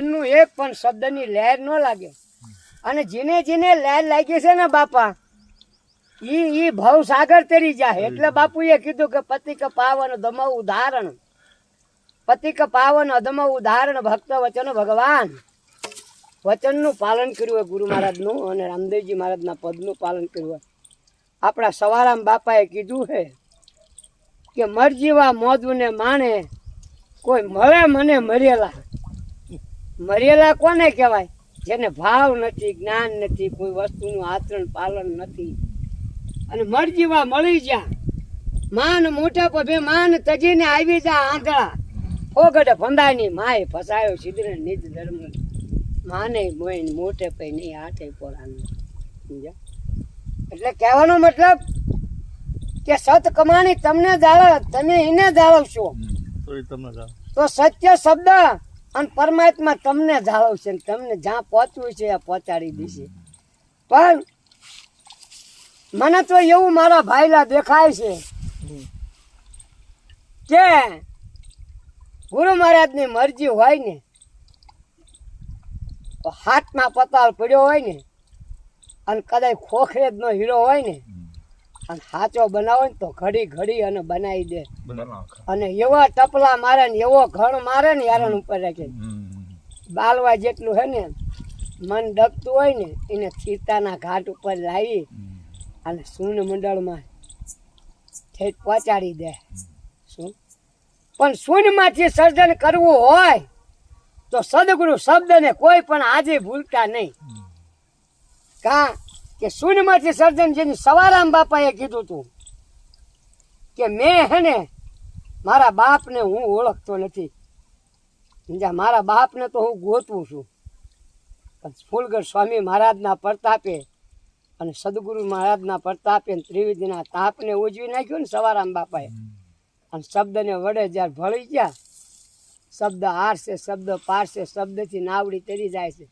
નું એક પણ શબ્દની લહેર ન લાગે. અને જેને જેને લહેર લાગી છે ને બાપા, ઈ ઈ ભવ સાગર તરી જાય એટલે બાપુએ કીધું કે પતિ કે પાવન દમ ઉદાહરણ. પતિ કે પાવન અધમ ઉદાહરણ ભક્ત વચન ભગવાન. વચનનું પાલન કર્યું હોય ગુરુ મહારાજનું અને રામદેવજી મહારાજના પદનું પાલન કર્યું હોય. આપણા સવારામ બાપાએ કીધું છે કે મરજીવા મોદુને માણે કોઈ મળે મને મરેલા. મરેલા કોને કહેવાય? જેને ભાવ નથી જ્ઞાન નથી કોઈ વસ્તુનું આચરણ પાલન નથી. અને મરજીવા મળી જ્યાં. માન મોટા પભે માન તજીને આવી જા આંધળા. ફોગડ ફંદાની માય ફસાયો સિદ્ધને નિજ ધર્મ. માને મોઈને મોટે પે નહીં આટે પોરાનું સમજ્યા? એટલે કહેવાનો મતલબ કે સત કમાણી તમને જાળવ તમે એને જાળવશો તો સત્ય શબ્દ અને પરમાત્મા તમને જાળવશે ને તમને જ્યાં પહોંચવું છે એ પહોંચાડી દેશે. પણ મને તો એવું મારા ભાઈલા દેખાય છે કે ગુરુ મહારાજની મરજી હોય ને હાથમાં પતાળ પડ્યો હોય ને, અને કદાચ ખોખરે નો હીરો હોય ને અને સાચો બનાવો ને તો ઘડી ઘડી અને બનાવી દે. અને એવા ટપલા મારે ને એવો ઘણ મારે ને યારણ ઉપર રાખે. બાલવા જેટલું હે ને મન ડગતું હોય ને એને ચિતાના ઘાટ ઉપર લાવી અને સૂન મંડળમાં ઠેઠ પહોંચાડી દે. શું? પણ શૂન્યમાંથી સર્જન કરવું હોય તો સદગુરુ શબ્દને કોઈ પણ આજે ભૂલતા નહીં. કા કે શૂન્યમાંથી સર્જન જેની સવારામ બાપાએ કીધું હતું કે મેં હે ને મારા બાપને હું ઓળખતો નથી. મારા બાપને તો હું ગોતવું છું. ફૂલગર સ્વામી મહારાજના પ્રતાપે અને સદગુરુ મહારાજના પ્રતાપે ત્રિવેદીના તાપને ઉજવી નાખ્યો ને સવારામ બાપાએ. અને શબ્દને વડે જ્યારે ભળી ગયા, શબ્દ હારશે શબ્દ પારશે શબ્દથી નાવડી તરી જાય છે.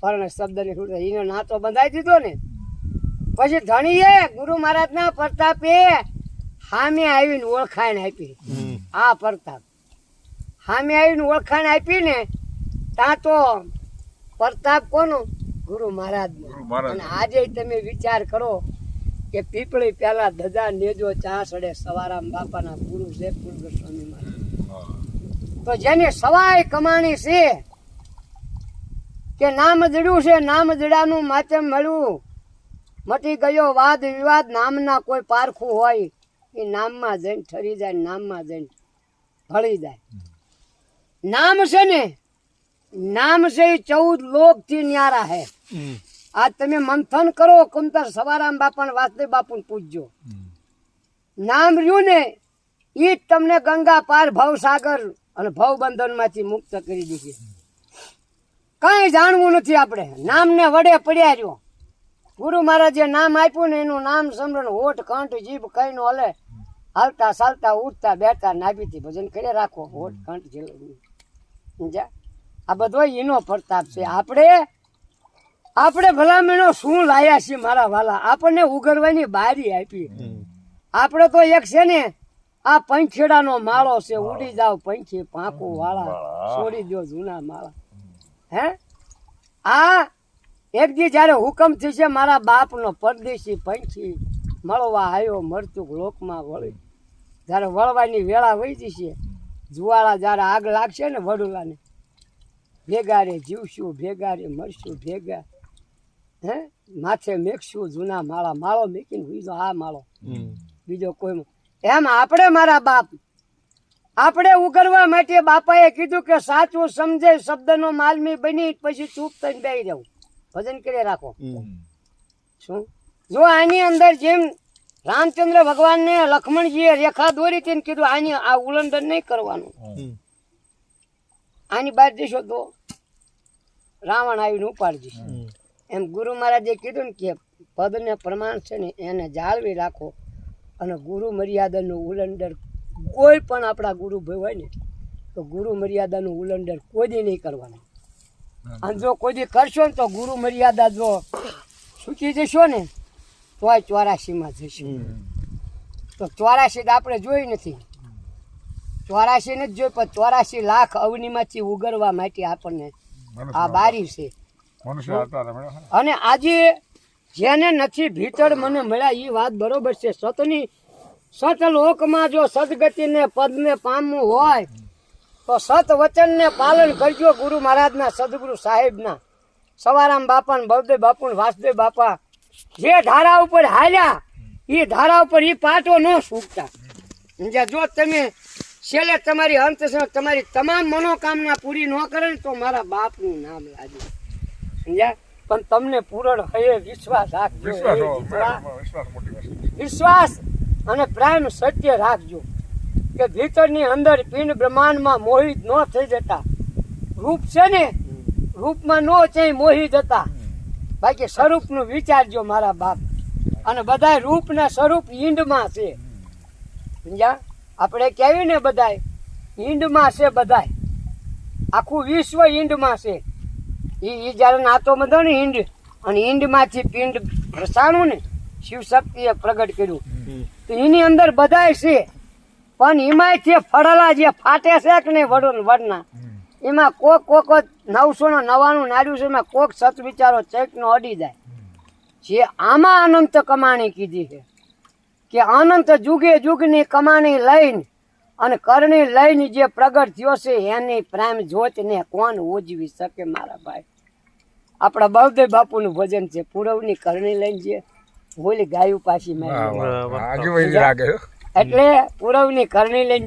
પણ શબ્દને છૂટે એનો નાતો બંધાઈ દીધો ને. પછી ધણીએ ગુરુ મહારાજના પ્રતાપે સામે આવીને ઓળખાણ આપી. આ પ્રતાપ. સામે આવીને ઓળખાણ આપી ને ત્યાં તો પ્રતાપ કોનો? ગુરુ મહારાજ અને આજે તમે વિચાર કરો કે પીપળી પેલા ધજા નેજો ચા સડે સવારામ બાપાના ગુરુ છે પૂર્વ સ્વામી મહારાજ તો જેની સવાય કમાણી છે કે નામ જડ્યું છે નામ જડાનું માચમ મળ્યું. મટી ગયો વાદ વિવાદ નામના કોઈ પારખું હોય. એ નામમાં જઈને ઠરી જાય નામમાં જઈને ભળી જાય. નામ છે ને નામ છે એ ચૌદ લોકથી ન્યારા હે. આજ તમે મંથન કરો કુંતર સવારામ બાપા વાસદેવ બાપુ પૂછજો. નામ રહ્યું ને એ જ તમને ગંગા પાર ભવસાગર અને ભવબંધનમાંથી મુક્ત કરી દેશે કઈ જાણવું નથી આપણે. નામને વડે પડ્યા રહ્યો. ગુરુ મહારાજે નામ આપ્યું ને એનું નામ સમરણ હોઠ કંઠ જીભ કઈ નો હલે હાલતા ચાલતા ઉઠતા બેઠતા નાભીથી ભજન કરી રાખો હોઠ કંઠ સમજ્યા? આ બધો એનો પ્રતાપ છે. આપણે આપણે ભલામણો શું લાયા છીએ મારા વાલા? આપણને ઉગરવાની બારી આપી. આપણે તો એક છે ને આ પંખેડાનો માળો છે. ઉડી જાવ પંખી પાંખું વાળા. છોડી દો જૂના માળા. હે? આ એક દી જ્યારે હુકમ થશે મારા બાપનો પરદેશી પંખી મળવા આવ્યો મરચુક લોકમાં વળી. જ્યારે વળવાની વેળા વહી જશે જુવાળા જ્યારે આગ લાગશે ને વડુલાને ભેગા રે જીવશું ભેગા રે મરશું ભેગા. હે? માથે મેકશું જૂના માળા માળો મેકીને બીજો આ માળો. બીજો કોઈ એમ આપણે મારા બાપ આપણે ઉગરવા માટે બાપાએ કીધું કે સાચું સમજે શબ્દનો માલમી બની પછી ચૂપ થઈને બેસી જવું ભજન કરી રાખો. શું? જો આની અંદર જેમ રામચંદ્ર ભગવાનને લક્ષ્મણજીએ રેખા દોરી હતી કીધું આની આ ઉલ્લંઘન નહીં કરવાનું. આની બહાર જશો તો રાવણ આવીને ઉપાડી જશે એમ ગુરુ મહારાજે કીધું ને કે પદને પ્રમાણ છે ને એને જાળવી રાખો અને ગુરુ મર્યાદાનું ઉલ્લંઘન કોઈ પણ આપણા ગુરુ ભાઈ હોય ને તો ગુરુ મર્યાદાનું ઉલ્લંઘન કોઈ દી નહીં કરવાનું. અને જો કોઈ દી કરશો ને તો ગુરુ મર્યાદા જો ચૂકી જશો ને તોય ચોરાશીમાં જશે. તો ચોરાશી તો આપણે જોઈ નથી. ચોરાશી નથી જોઈ પણ ચોરાશી લાખ અવનીમાંથી ઉગરવા માટે આપણને આ બારી છે. અને આજે જેને નથી ભીતર મને મળ્યા એ વાત બરોબર છે. સતની સત લોકમાં જો સદગતિને પદને પામવું હોય તો સત વચનને પાલન કરજો ગુરુ મહારાજના સદગુરુ સાહેબના. સવારામ બાપા ને બળદેવ બાપુ ને વાસુદેવ બાપા જે ધારા ઉપર હાલ્યા એ ધારા ઉપર એ પાટો ન સૂકતા? જો તમે છેલ્લે તમારી અંત તમારી તમામ મનોકામના પૂરી ન કરે ને તો મારા બાપનું નામ લાગે. સમજ્યા પણ તમને પૂરણ હયે વિશ્વાસ રાખજો. વિશ્વાસ અને પ્રેમ સત્ય રાખજો. કે ભીતરની અંદર પિંડ બ્રહ્માંડમાં મોહિત ન થઈ જતા. રૂપ છે ને, રૂપમાં નો છે મોહી જતા બાકી સ્વરૂપનું વિચારજો મારા બાપ. અને બધાય રૂપના સ્વરૂપ ઈંડમાં છે. સમજ્યા? આપણે કહેવી ને બધાય? ઈંડમાં છે બધાય. આખું વિશ્વ ઈંડમાં છે. એ જ્યારે નાતો બધો ને ઈંડ. અને ઈંડમાંથી પિંડ રસાણું ને શિવ શક્તિએ પ્રગટ કર્યું. તો એની અંદર બધાય છે. પણ એમાંય ફળેલા જે ફાટે છે કે નહીં વડો વડના એમાં કોક કોક જ નવસો ને નવાણું નાડ્યું છે એમાં કોક સત વિચારો ચેકનો અડી જાય. જે આમાં અનંત કમાણી કીધી છે. કે અનંત જુગે જુગની કમાણી લઈને અને કરણી લઈને જે પ્રગટ થયો છે એની પ્રેમ જોતને કોણ ઉજવી શકે મારા ભાઈ? આપણા બળદેવ બાપુનું ભજન છે પૂરવની કરણી લઈને જે બોલી ગાયું પાછી મેં. મારી એટલે પૂરવની કરણી લઈને